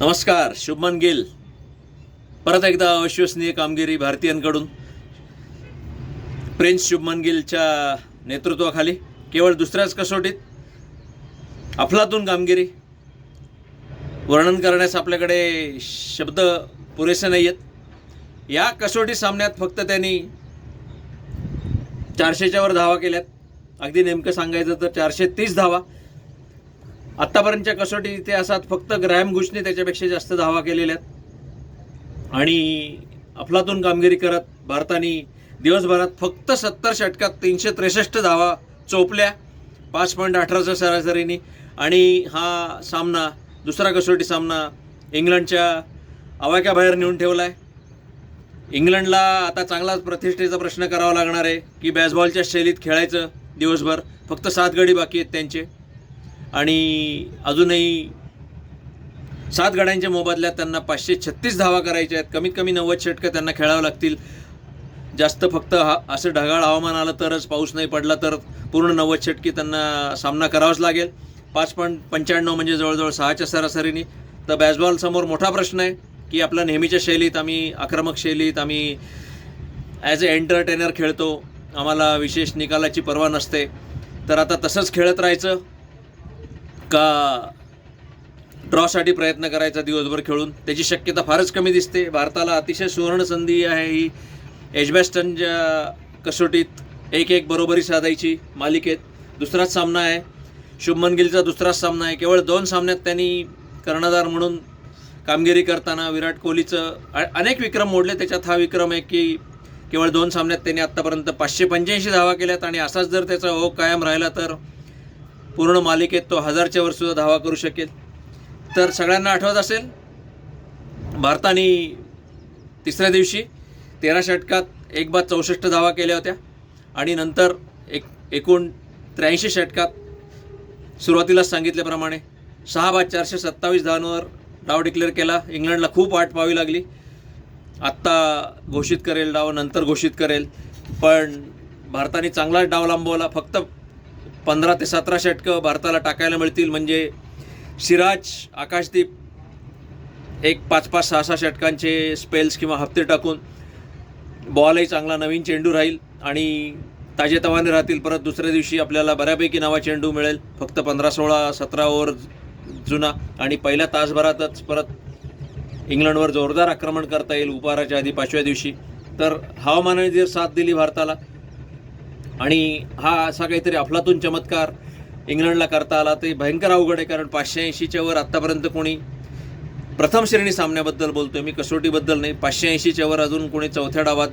नमस्कार शुभमन गिल. परत एकदा अविश्वसनीय कामगिरी भारतीयांकडून. प्रिन्स शुभमन गिलच्या नेतृत्वाखाली केवळ दुसऱ्याच कसोटीत अफलातून कामगिरी. वर्णन करण्यास आपल्याकडे शब्द पुरेसे नाही आहेत या कसोटी सामन्यात फक्त त्यांनी चारशेच्या वर धावा केल्यात. अगदी नेमकं सांगायचं तर चारशे तीस धावा. आत्तापर्यंतच्या कसोटी इतिहासात फक्त ग्रॅम घुशने त्याच्यापेक्षा जास्त धावा केलेल्या आहेत आणि अफलातून कामगिरी करत भारताने दिवसभरात फक्त सत्तर षटकात तीनशे त्रेसष्ट धावा चोपल्या. पाच पॉईंट अठराच्या सरासरीने. आणि हा सामना दुसरा कसोटी सामना इंग्लंडच्या आवाक्याबाहेर नेऊन ठेवला आहे इंग्लंडला आता चांगलाच प्रतिष्ठेचा प्रश्न करावा लागणार आहे की बॅसबॉलच्या शैलीत खेळायचं दिवसभर. फक्त सात गडी बाकी आहेत त्यांचे. आणि अजूनही सात गड्यांच्या मोबदल्यात त्यांना पाचशे छत्तीस धावा करायच्या आहेत. कमीत कमी नव्वद षटकं त्यांना खेळावं लागतील. जास्त फक्त हा असं ढगाळ हवामान आलं तरच पाऊस नाही पडला तर पूर्ण नव्वद षटकी त्यांना सामना करावाच लागेल. पाच पॉईंट पंच्याण्णव म्हणजे जवळजवळ सहाच्या सरासरीने. तर बॅसबॉलसमोर मोठा प्रश्न आहे की आपल्या नेहमीच्या शैलीत आम्ही आक्रमक शैलीत आम्ही ॲज अ एंटरटेनर खेळतो. आम्हाला विशेष निकालाची पर्वा नसते. तर आता तसंच खेळत राहायचं. का ड्रॉसाठी प्रयत्न करायचा दिवसभर खेळून. त्याची शक्यता फारच कमी दिसते. भारताला अतिशय सुवर्ण संधी आहे ही. एजबॅस्टनच्या कसोटीत एक एक बरोबरी साधायची मालिकेत. दुसराच सामना आहे. शुभमन गिलचा दुसराच सामना आहे. केवळ दोन सामन्यात त्यांनी कर्णधार म्हणून कामगिरी करताना विराट कोहलीचं अनेक विक्रम मोडले. त्याच्यात हा विक्रम आहे की केवळ दोन सामन्यात त्यांनी आत्तापर्यंत पाचशे पंच्याऐंशी धावा केल्यात आणि असाच जर त्याचा ओघ कायम राहिला तर पूर्ण मालिकेत तो हजारच्या वर सुद्धा धावा करू शकेल. तर सगळ्यांना आठवत असेल भारताने तिसऱ्या दिवशी तेरा षटकात एक बाद चौसष्ट धावा केल्या होत्या आणि नंतर एक एकूण त्र्याऐंशी षटकात सुरुवातीलाच सांगितल्याप्रमाणे सहा बाद चारशे सत्तावीस धावांवर डाव डिक्लेअर केला. इंग्लंडला खूप वाट पाहावी लागली. आत्ता घोषित करेल डाव नंतर घोषित करेल. पण भारताने चांगलाच डाव लांबवला. फक्त पंधरा ते सतरा षटकं भारताला टाकायला मिळतील म्हणजे सिराज आकाशदीप एक पाच पाच सहा सहा षटकांचे स्पेल्स किंवा हप्ते टाकून बॉलही चांगला नवीन चेंडू राहील आणि ताजेतवाने राहतील. परत दुसऱ्या दिवशी आपल्याला बऱ्यापैकी नवा चेंडू मिळेल. फक्त पंधरा सोळा सतरा ओव्हर जुना आणि पहिल्या तासभरातच परत इंग्लंडवर जोरदार आक्रमण करता येईल उपहाराच्या आधी पाचव्या दिवशी. तर हवामानाने जर साथ दिली भारताला आणि हा असा काहीतरी अफलातून चमत्कार इंग्लंडला करता आला. ते भयंकर अवघड आहे कारण पाचशे ऐंशीच्या वर आत्तापर्यंत कोणी प्रथम श्रेणी सामन्याबद्दल बोलतोय. मी कसोटीबद्दल नाही पाचशे ऐंशीच्या वर अजून कोणी चौथ्या डावात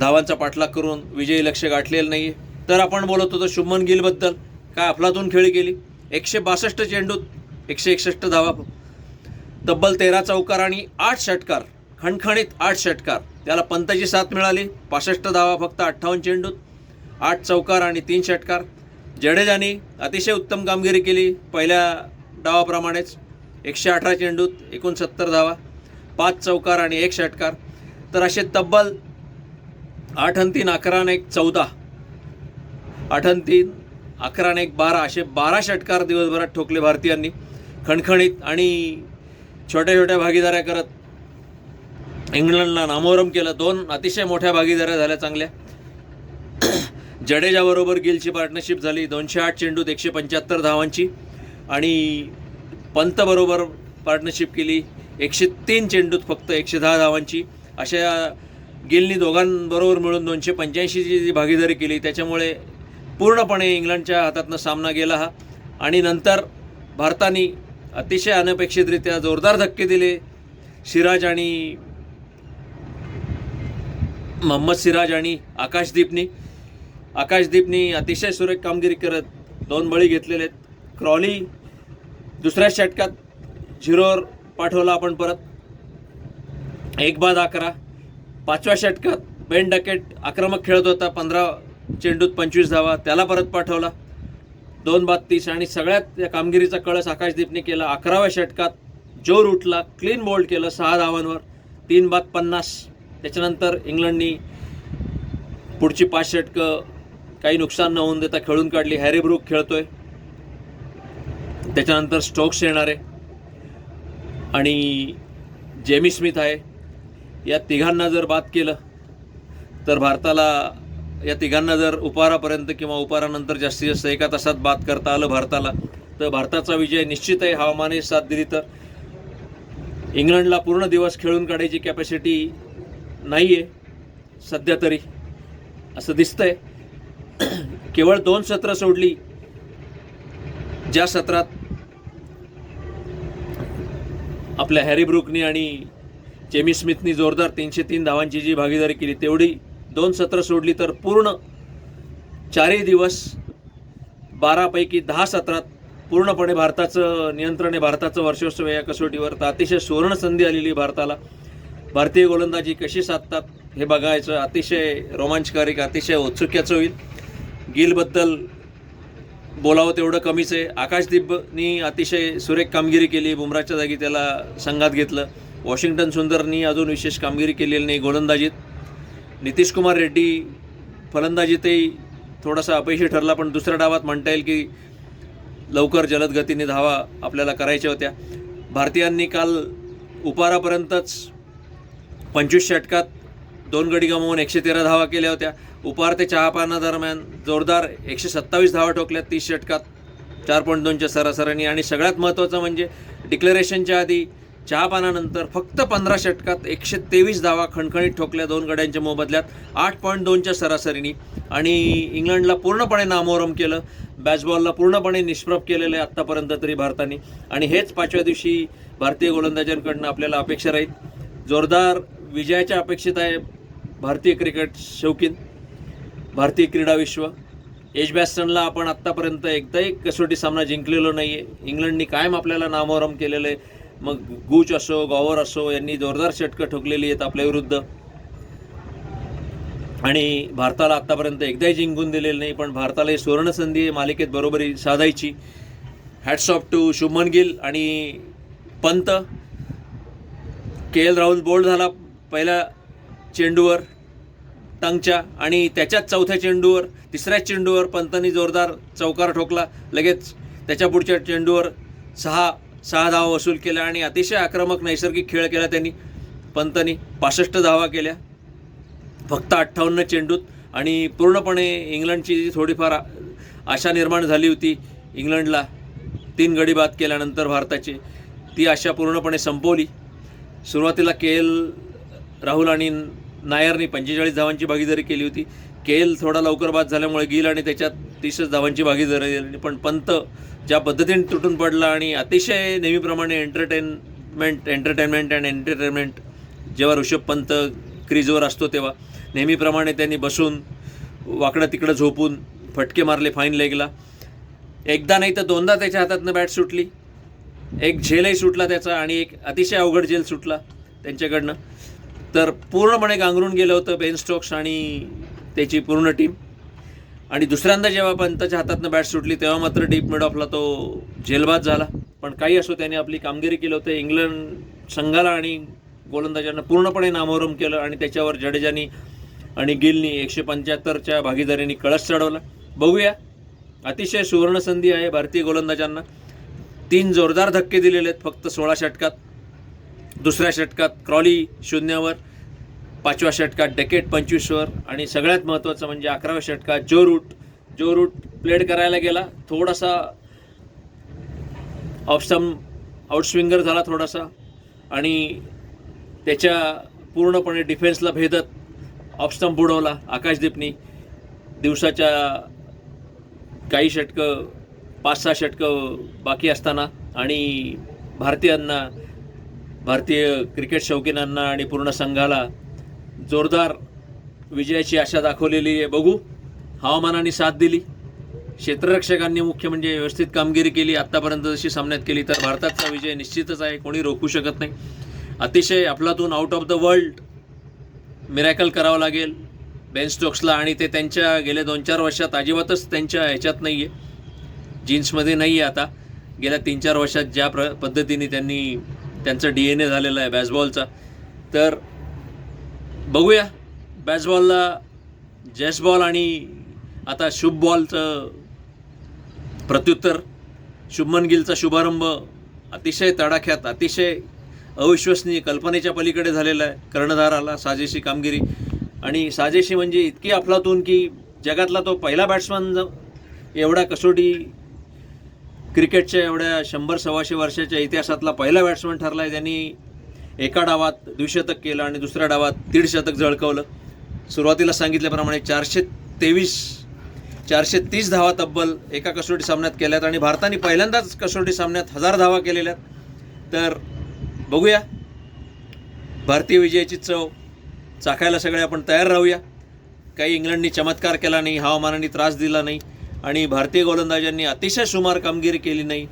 धावांचा पाठलाग करून विजयी लक्ष गाठलेलं नाही तर आपण बोलत होतो शुभमन गिलबद्दल. काय अफलातून खेळी गेली एकशे बासष्ट चेंडूत एकशे एकसष्ट धावा. तब्बल तेरा चौकार आणि आठ षटकार खणखणीत आठ षटकार. त्याला पंताची साथ मिळाली. पासष्ट धावा फक्त अठ्ठावन्न चेंडूत. आठ चौकार आणि तीन षटकार. जडेजाने अतिशय उत्तम कामगिरी केली पहिल्या डावाप्रमाणेच. एकशे अठरा चेंडूत एकोणसत्तर धावा पाच चौकार आणि एक षटकार. तर असे तब्बल आठ आणि तीन अकरा आणि एक चौदा. आठ आणि तीन अकरा आणि एक बारा असे बारा षटकार दिवसभरात ठोकले भारतीयांनी. खणखणीत आणि छोट्या छोट्या भागीदाऱ्या करत इंग्लंडला नामोरम केलं. दोन अतिशय मोठ्या भागीदाऱ्या झाल्या चांगल्या. जडेजाबरोबर गिलची पार्टनरशिप झाली. दोनशे आठ चेंडूत एकशे पंच्याहत्तर धावांची. आणि पंतबरोबर पार्टनरशिप केली. एकशे तीन चेंडूत फक्त एकशे दहा धावांची. अशा गिलनी दोघांबरोबर मिळून दोनशे पंच्याऐंशीची जी भागीदारी केली. त्याच्यामुळे पूर्णपणे इंग्लंडच्या हातातनं सामना गेला हा. आणि नंतर भारताने अतिशय अनपेक्षितरित्या जोरदार धक्के दिले. सिराज आणि मोहम्मद सिराज आणि आकाशदीपनी. आकाशदीपनी अतिशय सुरेख कामगिरी करत दोन बळी घेतलेले आहेत. क्रॉली दुसऱ्या षटकात झिरोवर पाठवला आपण परत. एक बाद अकरा. पाचव्या षटकात बेन डकेट आक्रमक खेळत होता. पंधरा चेंडूत पंचवीस धावा त्याला परत पाठवला. दोन बाद तीस आणि सगळ्यात या कामगिरीचा कळस आकाशदीपने केला. अकराव्या षटकात जो रूटला क्लीन बोल्ड केलं सहा धावांवर. तीन बाद पन्नास. त्याच्यानंतर इंग्लंडनी पुढची पाच षटकं काही नुकसान न होऊन देता खेळून काढली. हॅरी ब्रूक खेळतोय. त्याच्यानंतर स्टोक्स येणार आहे. आणि जेमी स्मिथ आहे. या तिघांना जर बाद केलं तर भारताला या तिघांना जर उपारापर्यंत किंवा उपारानंतर जास्तीत जास्त एका तासात बाद करता आलं भारताला तर भारताचा विजय निश्चित आहे. हवामाने साथ दिली तर. इंग्लंडला पूर्ण दिवस खेळून काढायची कॅपॅसिटी नाही आहे सध्या तरी असं दिसतंय. केवळ दोन सत्र सोडली. ज्या सत्रात आपल्या हॅरी ब्रुकनी आणि जेमी स्मिथनी जोरदार तीनशे तीन धावांची जी भागीदारी केली तेवढी दोन सत्र सोडली तर पूर्ण चारही दिवस बारापैकी दहा सत्रात पूर्णपणे भारताचं नियंत्रण आहे. भारताचं वर्चस्व या कसोटीवर तर अतिशय सुवर्ण संधी आलेली भारताला. भारतीय गोलंदाजी कशी साधतात हे बघायचं अतिशय रोमांचकारी अतिशय उत्सुक्याचं होईल. गिलबद्दल बोलावं तेवढं कमीच आहे. आकाशदीपनी अतिशय सुरेख कामगिरी केली. बुमराच्या जागी त्याला संघात घेतलं. वॉशिंग्टन सुंदरनी अजून विशेष कामगिरी केलेली नाही. गोलंदाजीत नितीश कुमार रेड्डी फलंदाजीतही थोडासा अपयशी ठरला पण दुसऱ्या डावात म्हणता येईल की लवकर जलद गतीने धावा आपल्याला करायच्या होत्या. भारतीयांनी काल उपारापर्यंतच पंचवीस षटकात दोन गडी गमावून एकशे तेरा धावा केल्या होत्या. उपहार ते चहापाना दरम्यान जोरदार एकशे सत्तावीस धावा ठोकल्या तीस षटकात. चार पॉईंट दोनच्या सरासरीने आणि सगळ्यात महत्त्वाचं म्हणजे डिक्लेरेशनच्या आधी चहापानानंतर फक्त पंधरा षटकात एकशे तेवीस धावा खणखणीत ठोकल्या दोन गड्यांच्या मोबदल्यात. आठ पॉईंट दोनच्या सरासरीने आणि इंग्लंडला पूर्णपणे नामोरम केलं. बॅसबॉलला पूर्णपणे निष्प्रभ केलेलं आहे आत्तापर्यंत तरी भारताने. आणि हेच पाचव्या दिवशी भारतीय गोलंदाजांकडनं आपल्याला अपेक्षा राहील. जोरदार विजयाच्या अपेक्षित आहे भारतीय क्रिकेट शौकीन भारतीय क्रीडा विश्व. आपण आत्तापर्यंत एकदाही कसोटी सामना जिंकलेलो नाही आहे इंग्लंडनी कायम आपल्याला नामोरम केलेलं आहे मग गूच असो गॉवर असो यांनी जोरदार षटकं ठोकलेली आहेत आपल्या विरुद्ध. आणि भारताला आत्तापर्यंत एकदाही जिंकून दिलेलं नाही पण भारताला ही सुवर्णसंधी आहे. मालिकेत बरोबरी साधायची. Hats off to Shubman Gill आणि Pant. K L Rahul bowled झाला पहिल्या चेंडूवर टंगच्या आणि त्याच्याच चौथ्या चेंडूवर तिसऱ्या चेंडूवर पंतनी जोरदार चौकार ठोकला. लगेच त्याच्या पुढच्या चेंडूवर सहा सहा धावा वसूल केल्या आणि अतिशय आक्रमक नैसर्गिक खेळ केला त्यांनी. पंतनी पासष्ट धावा केल्या. फक्त अठ्ठावन्न चेंडूत आणि पूर्णपणे इंग्लंडची जी थोडीफार आशा निर्माण झाली होती. इंग्लंडला तीन गडी बाद केल्यानंतर भारताची ती आशा पूर्णपणे संपवली. सुरुवातीला के एल राहुल आणि नायरनी पंचेचाळीस धावांची भागीदारी केली होती. केल थोडा लवकर बाद झाल्यामुळे गिल आणि त्याच्यात तीसच धावांची भागीदारी झाली. पण पंत ज्या पद्धतीने तुटून पडला आणि अतिशय नेहमीप्रमाणे एंटरटेनमेंट एंटरटेनमेंट अँड एंटरटेनमेंट जेव्हा ऋषभ पंत क्रीजवर असतो तेव्हा नेहमीप्रमाणे त्यांनी बसून वाकडं तिकडं झोपून फटके मारले फाईन लेगला एकदा नाही तर दोनदा त्याच्या हातातनं बॅट सुटली. एक झेलही सुटला त्याचा आणि एक अतिशय अवघड झेल सुटला त्यांच्याकडनं. तर पूर्णपणे गांगरून गेलं होतं बेन स्टोक्स आणि त्याची पूर्ण टीम. आणि दुसऱ्यांदा जेव्हा पंतच्या हातातनं बॅट सुटली तेव्हा मात्र डीप मिड ऑफला तो झेलबाद झाला. पण काही असो त्याने आपली कामगिरी केली होतं. इंग्लंड संघाला आणि गोलंदाजांना पूर्णपणे नामोरम केलं आणि त्याच्यावर जडेजानी आणि गिलनी एकशे पंच्याहत्तरच्या भागीदारीने कळस चढवला. बघूया. अतिशय सुवर्णसंधी आहे भारतीय गोलंदाजांना. तीन जोरदार धक्के दिलेले आहेत फक्त सोळा षटकात. दुसऱ्या षटकात क्रॉली शून्यावर. पाचव्या षटकात डेकेट पंचवीसवर आणि सगळ्यात महत्त्वाचं म्हणजे अकराव्या षटकात जो रूट जो रूट प्लेड करायला गेला थोडासा ऑफस्टम आउटस्विंगर झाला थोडासा आणि त्याच्या पूर्णपणे डिफेन्सला भेदत ऑफस्टम बुडवला आकाशदीपनी. दिवसाच्या काही षटकं पाच सहा षटकं बाकी असताना आणि भारतीयांना भारतीय क्रिकेट शौकीनांना आणि पूर्ण संघाला जोरदार विजयाची आशा दाखवलेली आहे. बघू. हवामानाने साथ दिली. क्षेत्ररक्षकांनी मुख्य म्हणजे व्यवस्थित कामगिरी केली. आत्तापर्यंत जशी सामन्यात केली तर भारताचा विजय निश्चितच आहे. कोणी रोखू शकत नाही. अतिशय आपलातून out of the world miracle करावं लागेल. बेन स्टोक्सला आणि ते त्यांच्या गेल्या दोन चार वर्षात अजिबातच त्यांच्या ह्याच्यात नाही आहे जीन्समध्ये नाही आहे आता. गेल्या तीन चार वर्षात ज्या प्र पद्धतीने त्यांनी त्यांचं डी एन ए झालेलं आहे बॅसबॉलचा तर बघूया. बॅसबॉलला जेसबॉल आणि आता शुभ बॉलचं प्रत्युत्तर. शुभमन गिलचा शुभारंभ अतिशय तडाख्यात अतिशय अविश्वसनीय कल्पनेच्या पलीकडे झालेला आहे. कर्णधाराला साजेशी कामगिरी. आणि साजेशी म्हणजे इतकी अफलातून की जगातला तो पहिला बॅट्समन एवढा कसोटी क्रिकेटच्या एवढ्या शंभर सव्वाशे वर्षाच्या इतिहासातला पहिला बॅट्समन ठरला आहे त्यांनी एका डावात द्विशतक केलं आणि दुसऱ्या डावात दीड शतक झळकवलं. सुरुवातीला सांगितल्याप्रमाणे चारशे तेवीस चारशे तीस धावा तब्बल एका कसोटी सामन्यात केल्यात आणि भारताने पहिल्यांदाच कसोटी सामन्यात हजार धावा केलेल्या तर बघूया. भारतीय विजयाची चव चाखायला सगळे आपण तयार राहूया. काही इंग्लंडनी चमत्कार केला नाही हवामानाने त्रास दिला नाही आणि भारतीय गोलंदाजांनी अतिशय सुमार कामगिरी केली नाही.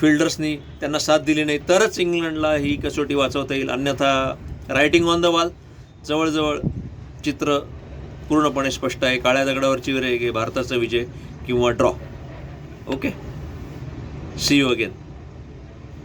फिल्डर्सनी त्यांना साथ दिली नाही. तरच इंग्लंडला ही कसोटी वाचवता येईल. अन्यथा रायटिंग ऑन द वॉल जवळजवळ चित्र पूर्णपणे स्पष्ट आहे. काळ्या दगडावरची रेग भारताचा विजय किंवा draw okay see you again